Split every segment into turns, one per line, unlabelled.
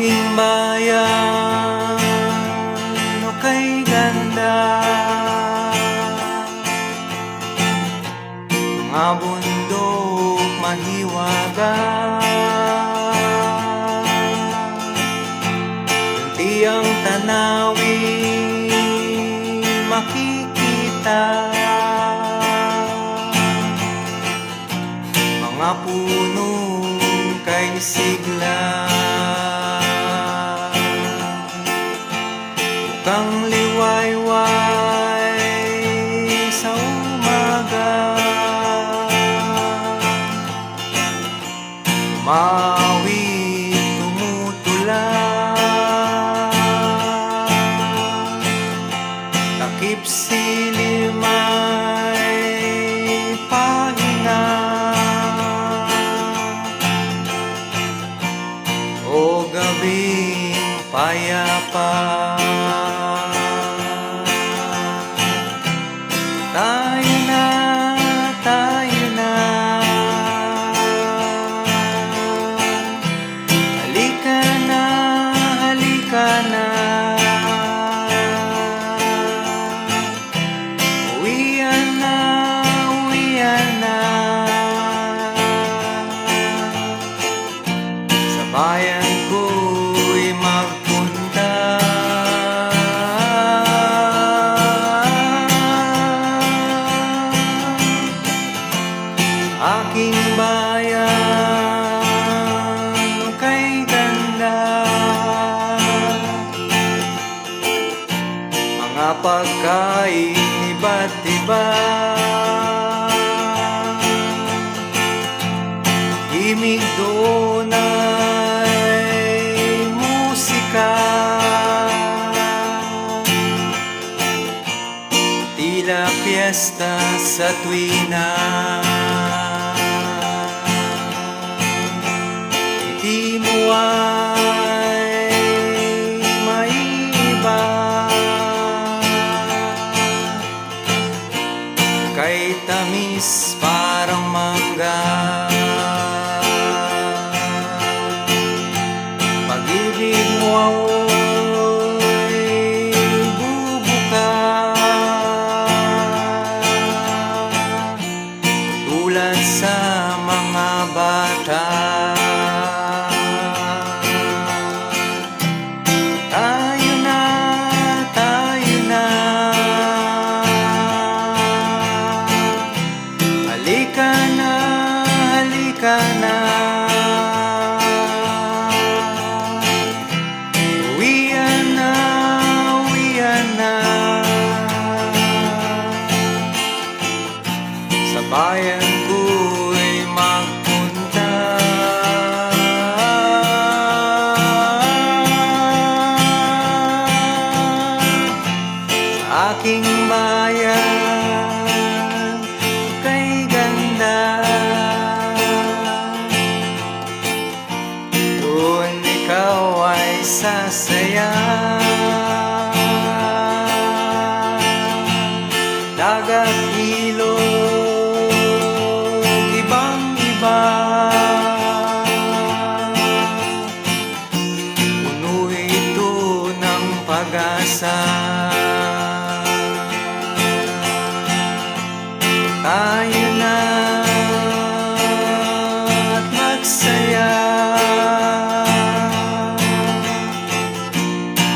Aking bayan. O kay ganda. Mga bundok mahiwaga Kunti ang tanawin makikita. Mga punong kay sigla Bukang liwayway sa umaga. Mawi tumutula. Takip silim ay pahinga. O gabing payapa pagkain iba't iba Himig doon ay musika. Tila piyesta sa tuwina Kay tamis parang mangga. Pag-ibig mo ay aking bayan. Kay ganda. Doon ikaw ay sasaya Tayo na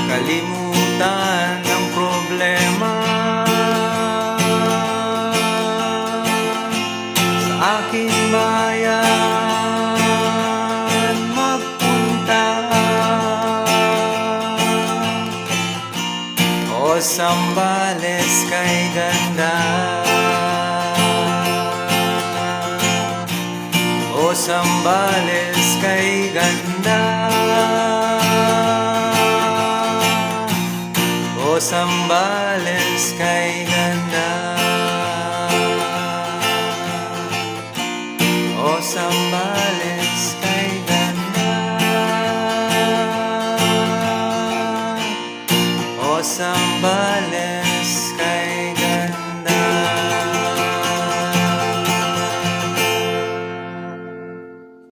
Kalimutan ang problema. Sa aking bayan magpunta. O Sambales kay ganda Sambales kay ganda. O Sambales kay ganda. O Sambales kay ganda. O Sambales